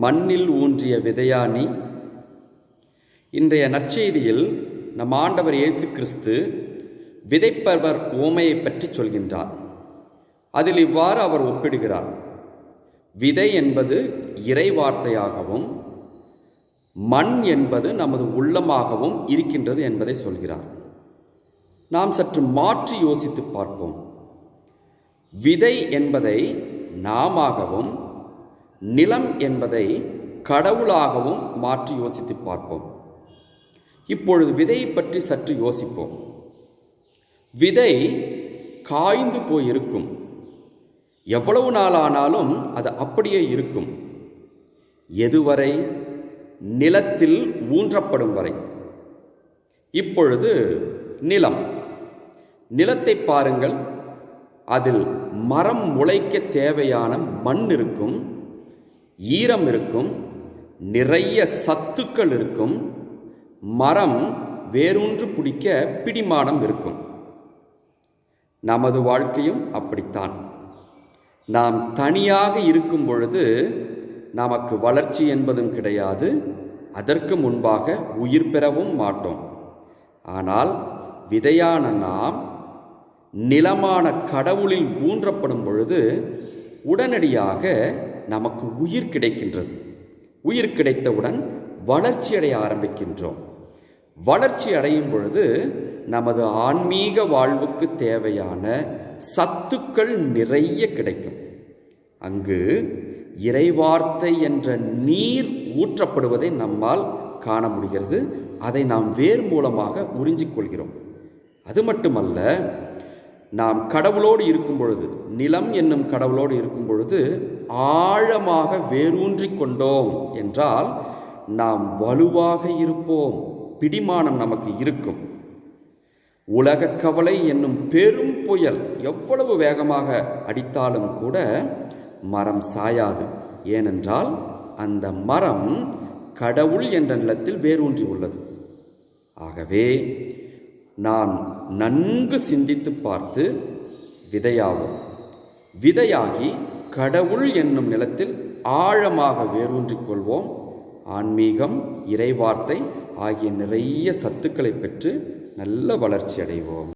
மண்ணில் ஊன்றிய விதையானி இன்றைய நற்செய்தியில் நம் ஆண்டவர் இயேசு கிறிஸ்து விதைப்பவர் ஓமையை பற்றி சொல்கின்றார். அதில் இவ்வாறு அவர் ஒப்பிடுகிறார். விதை என்பது இறை வார்த்தையாகவும் மண் என்பது நமது உள்ளமாகவும் இருக்கின்றது என்பதை சொல்கிறார். நாம் சற்று மாற்றி யோசித்து பார்ப்போம். விதை என்பதை நாமாகவும் நிலம் என்பதை கடவுளாகவும் மாற்றி யோசித்து பார்ப்போம். இப்பொழுது விதையை பற்றி சற்று யோசிப்போம். விதை காய்ந்து போயிருக்கும். எவ்வளவு நாளானாலும் அது அப்படியே இருக்கும். எதுவரை? நிலத்தில் ஊன்றப்படும் வரை. இப்பொழுது நிலம். நிலத்தை பாருங்கள். அதில் மரம் முளைக்க தேவையான மண் இருக்கும். ஈரம் இருக்கும் நிறைய சத்துக்கள் இருக்கும் மரம் வேரூன்று பிடிக்க பிடிமானம் இருக்கும். நமது வாழ்க்கையும் அப்படித்தான். நாம் தனியாக இருக்கும் பொழுது நமக்கு வளர்ச்சி என்பதும் கிடையாது அதற்கு முன்பாக உயிர் பெறவும் மாட்டோம். ஆனால் விதையான நாம் நிலமான கடவுளில் ஊன்றப்படும் பொழுது உடனடியாக நமக்கு உயிர் கிடைக்கின்றது. உயிர் கிடைத்தவுடன் வளர்ச்சி அடைய ஆரம்பிக்கின்றோம். வளர்ச்சி அடையும் பொழுது நமது ஆன்மீக வாழ்வுக்கு தேவையான சத்துக்கள் நிறைய கிடைக்கும். அங்கு இறைவார்த்தை என்ற நீர் ஊற்றப்படுவதை நம்மால் காண முடிகிறது. அதை நாம் வேர் மூலமாக உறிஞ்சிக் கொள்கிறோம். அது மட்டுமல்ல நாம் கடவுளோடு இருக்கும் பொழுது நிலம் என்னும் கடவுளோடு இருக்கும் பொழுது ஆழமாக வேரூன்றி கொண்டோம் என்றால் நாம் வலுவாக இருப்போம் பிடிமானம் நமக்கு இருக்கும். உலக கவலை என்னும் பெரும் புயல் எவ்வளவு வேகமாக அடித்தாலும் கூட மரம் சாயாது. ஏனென்றால் அந்த மரம் கடவுள் என்ற நிலத்தில் வேரூன்றி உள்ளது. ஆகவே நான் நன்கு சிந்தித்து பார்த்து விதையாவோம். விதையாகி கடவுள் என்னும் நிலத்தில் ஆழமாக வேரூன்றிக் கொள்வோம். ஆன்மீகம் இறைவார்த்தை ஆகிய நிறைய சத்துக்களை பெற்று நல்ல வளர்ச்சி அடைவோம்.